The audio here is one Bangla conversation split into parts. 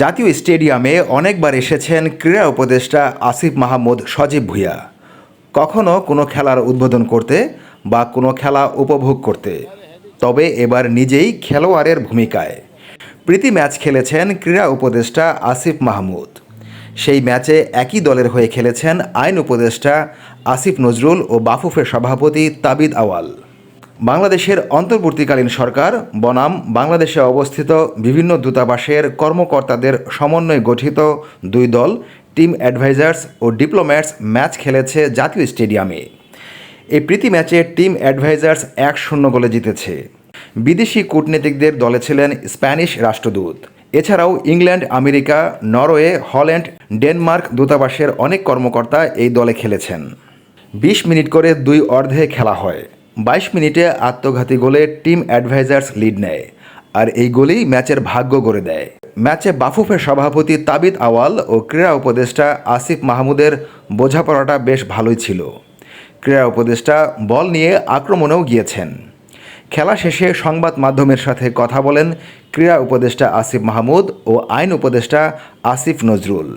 জাতীয় স্টেডিয়ামে অনেকবার এসেছেন ক্রীড়া উপদেষ্টা আসিফ মাহমুদ সজীব ভুঁইয়া। কখনো কোনো খেলার উদ্বোধন করতে বা কোনো খেলা উপভোগ করতে, তবে এবার নিজেই খেলোয়াড়ের ভূমিকায়। প্রীতি ম্যাচ খেলেছেন ক্রীড়া উপদেষ্টা আসিফ মাহমুদ। সেই ম্যাচে একই দলের হয়ে খেলেছেন আইন উপদেষ্টা আসিফ নজরুল ও বাফুফের সভাপতি তাবিদ আওয়াল। বাংলাদেশের অন্তর্বর্তীকালীন সরকার বনাম বাংলাদেশে অবস্থিত বিভিন্ন দূতাবাসের কর্মকর্তাদের সমন্বয়ে গঠিত দুই দল, টিম অ্যাডভাইজার্স ও ডিপ্লোম্যাটস ম্যাচ খেলেছে জাতীয় স্টেডিয়ামে। এই প্রীতি ম্যাচে টিম অ্যাডভাইজার্স এক শূন্য গোলে জিতেছে। বিদেশি কূটনীতিকদের দলে ছিলেন স্প্যানিশ রাষ্ট্রদূত। এছাড়াও England, America, Norway, Holland, Denmark দূতাবাসের অনেক কর্মকর্তা এই দলে খেলেছেন। বিশ মিনিট করে দুই অর্ধে খেলা হয়। বাইশ মিনিটে আত্মঘাতী গোলে টিম অ্যাডভাইজার্স লিড নেয় আর এই গোলেই ম্যাচের ভাগ্য গড়ে দেয়। ম্যাচে বাফুফের সভাপতি তাবিদ আওয়াল ও ক্রীড়া উপদেষ্টা আসিফ মাহমুদের বোঝাপড়াটা বেশ ভালোই ছিল। ক্রীড়া উপদেষ্টা বল নিয়ে আক্রমণেও গিয়েছেন। খেলা শেষে সংবাদ মাধ্যমের সাথে কথা বলেন ক্রীড়া উপদেষ্টা আসিফ মাহমুদ ও আইন উপদেষ্টা আসিফ নজরুল।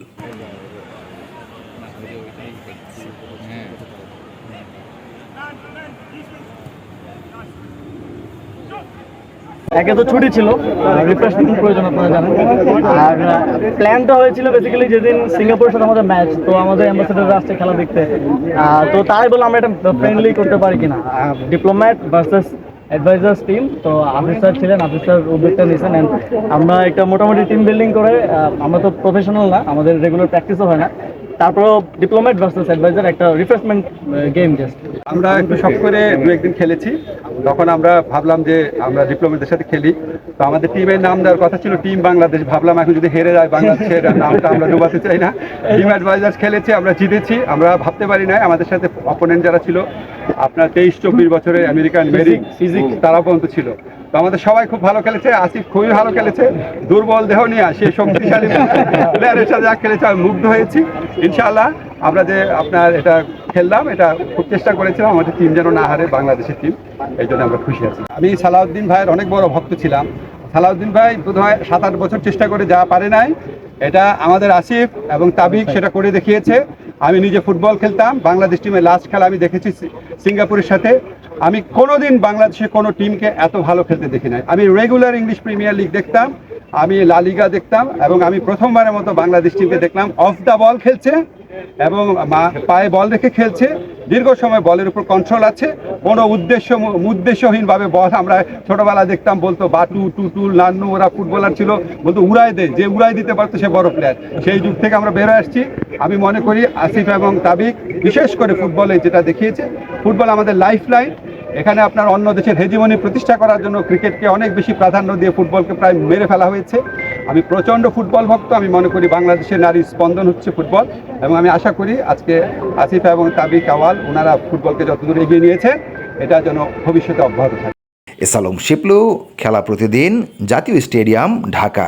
একে তো ছুটি ছিল রিফ্রেশমেন্ট প্রয়োজন আপনারা জানেন। আর প্ল্যানটা হয়েছিল বেসিক্যালি যেদিন সিঙ্গাপুরের সাথে আমাদের ম্যাচ তো আমাদের অ্যাম্বাসেডার আসছে খেলা দেখতে। তো তাই বললাম আমরা এটা ফ্রেন্ডলি করতে পারি কিনা। ডিপ্লোম্যাট ভার্সেস অ্যাডভাইজার্স টিম তো অফিসার ছিলেন অফিসার উদ্যোগটা নিয়েছেন। And আমরা একটা মোটামুটি টিম বিল্ডিং করে আমরা তো প্রফেশনাল না, আমাদের রেগুলার প্র্যাকটিসও হয় না। তারপরও ডিপ্লোমেট ভার্সেস অ্যাডভাইজার একটা রিফ্রেশমেন্ট গেম জাস্ট আমরা একটু শখ করে দু একদিন খেলেছি। তখন আমরা ভাবলাম যে আমরা ডিপ্লোমেটদের সাথে খেলি। তো আমাদের টিমের নাম দেওয়ার কথা ছিল টিম বাংলাদেশ ভাবলাম এখন যদি হেরে যায় বাংলাদেশের নামটা আমরা ডুবাতে চাই না। টিম অ্যাডভাইজার খেলেছি, আমরা জিতেছি। আমরা ভাবতে পারি না আমাদের সাথে অপোনেন্ট যারা ছিল। আপনার তেইশ চব্বিশ বছরের আমেরিকান মেরিক ফিজিক তারা পর্যন্ত ছিল। তো আমাদের সবাই খুব ভালো খেলেছে আসিফ খুবই ভালো খেলেছে। দুর্বল দেহ নিয়ে সে শক্তিশালী প্লেয়ারের সাথে যা খেলেছে আমি মুগ্ধ হয়েছি। ইনশাআল্লাহ আমরা যে আপনার এটা খেললাম এটা খুব চেষ্টা করেছিলাম আমাদের টিম যেন না হারে বাংলাদেশের টিম এই জন্য আমরা খুশি আছি। আমি সালাউদ্দিন ভাইয়ের অনেক বড় ভক্ত ছিলাম। সালাউদ্দিন ভাই বোধ হয় সাত আট বছর চেষ্টা করে যা পারে নাই এটা আমাদের আসিফ এবং তাবিক সেটা করে দেখিয়েছে। আমি নিজে ফুটবল খেলতাম, বাংলাদেশ টিমের লাস্ট খেলা আমি দেখেছি সিঙ্গাপুরের সাথে। আমি কোনোদিন বাংলাদেশে কোনো টিমকে এত ভালো খেলতে দেখি নাই। আমি রেগুলার ইংলিশ প্রিমিয়ার লিগ দেখতাম, আমি লালিগা দেখতাম এবং আমি প্রথমবারের মতো বাংলাদেশ টিমকে দেখলাম। অফ দ্য বল খেলছে। এবং পায়ে বল রেখে খেলছে। দীর্ঘ সময় বলের উপর কন্ট্রোল আছে। কোনো উদ্দেশ্য, উদ্দেশ্যহীনভাবে বল আমরা ছোটোবেলা দেখতাম, বলতো বাটু টুটুল নান্নু, ওরা ফুটবলার ছিল। বলতো, উড়াই দেয় যে উড়াই দিতে পারতো সে বড় প্লেয়ার সেই যুগ থেকে আমরা বেরো আসছি। আমি মনে করি আসিফ এবং তাবিক, বিশেষ করে ফুটবলে যেটা দেখিয়েছে ফুটবল আমাদের লাইফ লাইন এখানে আপনার অন্য দেশের হেজিমনি প্রতিষ্ঠা করার জন্য ক্রিকেটকে অনেক বেশি প্রাধান্য দিয়ে ফুটবলকে প্রায় মেরে ফেলা হয়েছে। আমি প্রচণ্ড ফুটবল ভক্ত, আমি মনে করি বাংলাদেশের নারী স্পন্দন হচ্ছে ফুটবল এবং আমি আশা করি আজকে আসিফ এবং তাবিক আওয়াল, ওনারা ফুটবলকে যতদূর এগিয়ে নিয়েছে, এটা যেন ভবিষ্যতে অব্যাহত থাকে। এসালম শিপলু, খেলা প্রতিদিন, জাতীয় স্টেডিয়াম, ঢাকা।